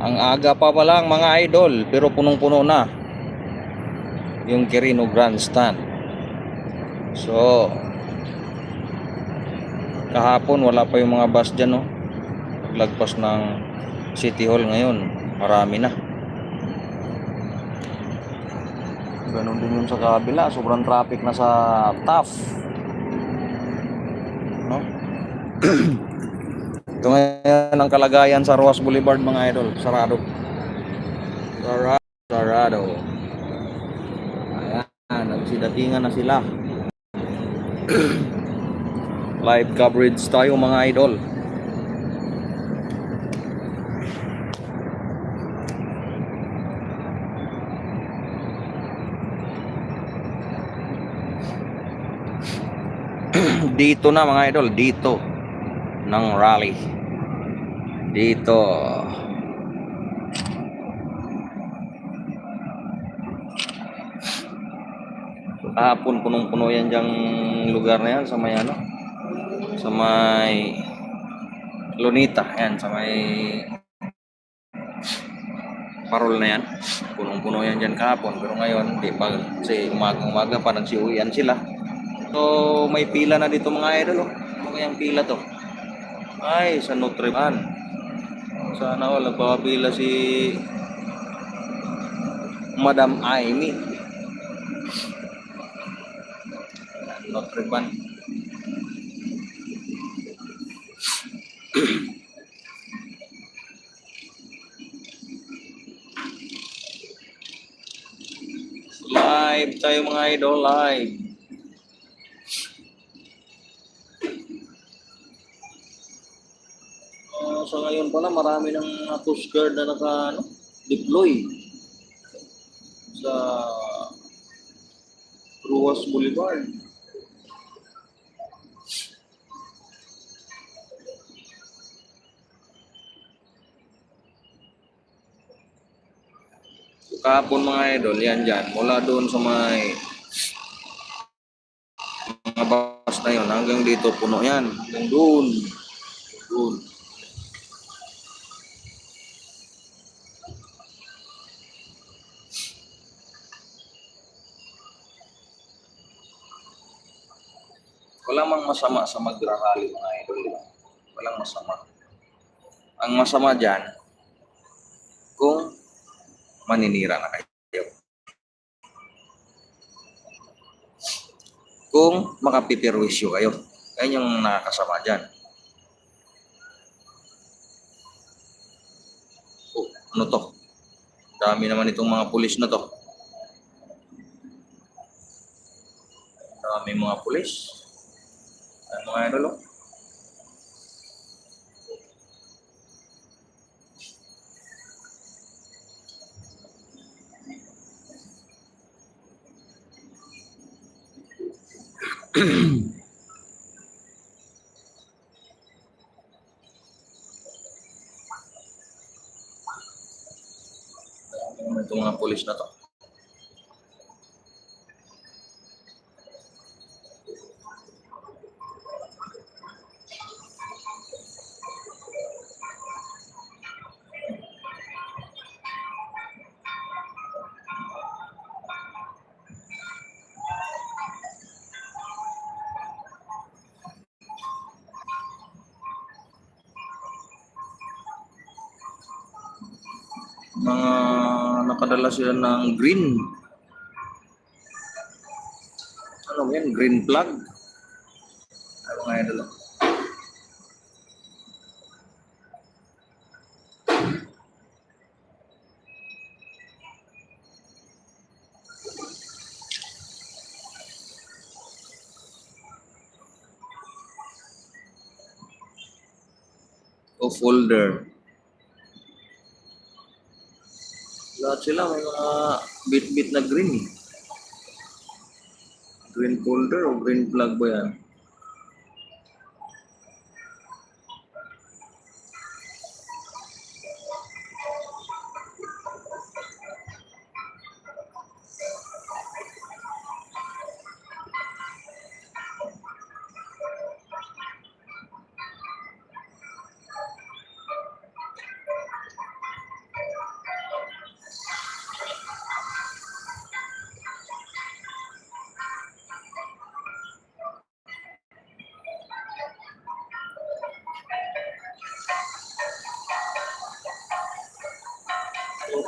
Ang aga pa pa lang mga idol, pero punong-puno na. Yung Quirino Grandstand. So, kahapon wala pa yung mga bus dyan, no? Paglagpas ng City Hall ngayon, marami na. Ganon din yung sa kabila, sobrang traffic na sa TAF. No? Ito ngayon ang kalagayan sa Roas Boulevard mga idol. Sarado. Sarado. Ayan. Nagsidatingan na sila. Live coverage tayo mga idol. dito na mga idol, dito ng rally. Dito. Kahapon punong-puno yan diyang lugar na yan sa may ano? Sa may Lunita, yan, sa may parol na yan. Punong-puno yan dyan kahapon. Pero ngayon, di pa, kasi umaga-umaga pa nagsiuwian sila. So, may pila na dito mga idol. Oh. Ano kayang pila to? Ay, sa Dame. Sana wala nagpapapila si Madam Amy. Dame. live tayo mga idol, live. Sa ngayon pala, marami ng Coast Guard na naka, ano, deploy sa Ruas Boulevard. Kahapon mga idol, yan dyan, mula doon sa may mga bus na yun, hanggang dito puno yan, hanggang doon, doon. Walang mang masama sa magrarally mga idol. Walang masama. Ang masama dyan, kung maninira na kayo. Kung makapipirwisyo kayo. Yan yung nakakasama dyan. Oh, ano to? Dami naman itong mga pulis na to. Dami mga pulis. Ano mga idol, oh. Dami naman itong mga pulis na to. Mga nakadala sila ng green. Ano yan? Green flag? Ano nga yan O folder. Lahat sila may mga bit-bit na green. Green folder o green flag ba yan?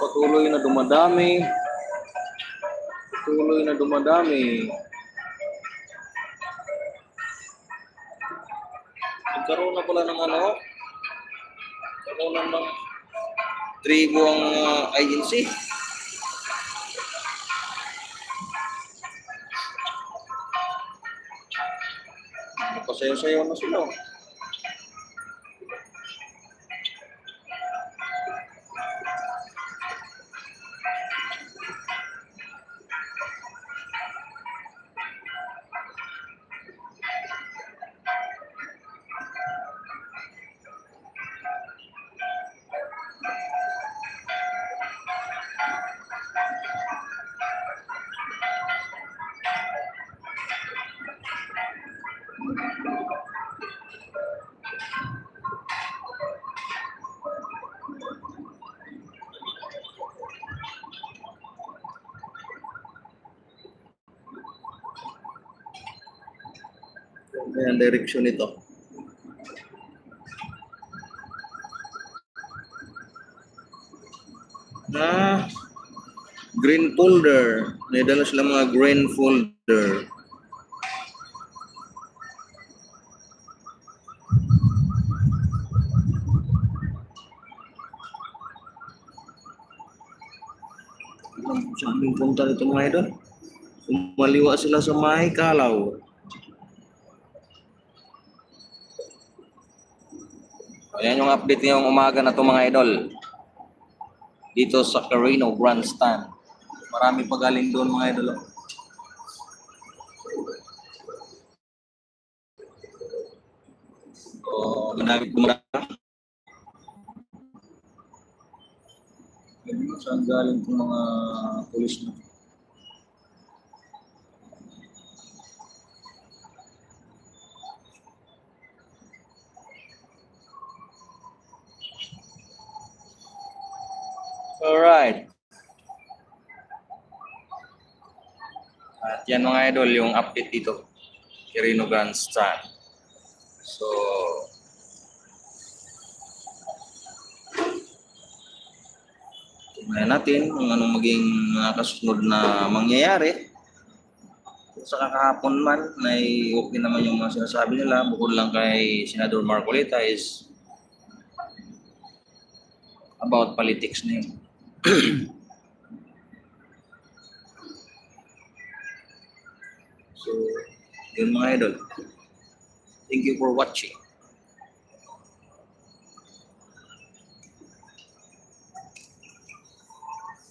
Patuloy na dumadami. Patuloy na dumadami. Nagkaroon na pala ng ano? Nagkaroon na ng tribo ang uh, INC. Napasayaw-sayaw na sila. Ayan, direction nito. Ah, green folder. May dala sila mga green folder. Saan yung punta nito mga idol? Kumaliwa sila sa may kalaw. Ayan yung update ngayong umaga na to mga idol. Dito sa Carino Grandstand. Marami pa galing doon mga idol. So, muna. Ayun, Saan galing itong mga pulis na? Alright. At yan mga idol, yung update dito. Kirino Grandstand. So, tingnan natin kung anong maging mga kasunod na mangyayari. Sa kakahapon man, na okay naman yung mga sinasabi nila. Bukod lang kay Senador Marcolita is about politics na yun. So, yun mga idol. Thank you for watching.